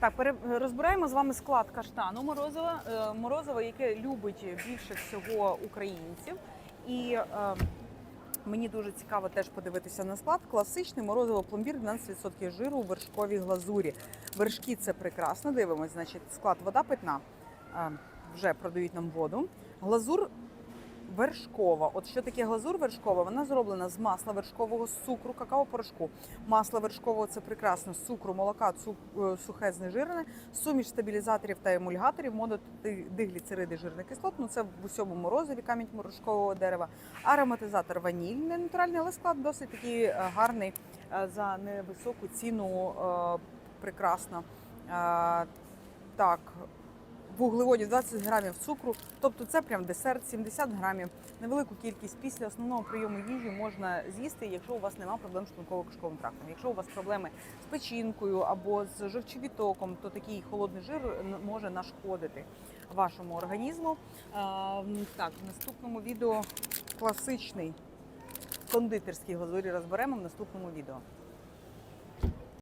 Так, розбираємо з вами склад каштану морозива, е, морозива, яке любить більше всього українців. І е, мені дуже цікаво теж подивитися на склад. Класичний морозиво пломбір 12% жиру у вершковій глазурі. Вершки це прекрасно. Дивимось, значить, склад вода питна. Е, вже продають нам воду. Глазур вершкова. От що таке глазур вершкова? Вона зроблена з масла вершкового, з цукру, какао-порошку. Масло вершкового це прекрасно, з цукру, молока, цу- е, сухе знежирене, суміш стабілізаторів та емульгаторів, мододигліцериди жирних кислот. Ну це в усьому морозиві, камінь морошкового дерева. Ароматизатор ванільний натуральний, але склад досить такий е, гарний е, за невисоку ціну. Прекрасно. Так, вуглеводів 20 грамів цукру, тобто це прям десерт, 70 грамів. Невелику кількість після основного прийому їжі можна з'їсти, якщо у вас немає проблем з шлунково-кишковим трактом. Якщо у вас проблеми з печінкою або з жовчовітоком, то такий холодний жир може нашкодити вашому організму. А, так, в наступному відео класичний кондитерський глазурі розберемо в наступному відео.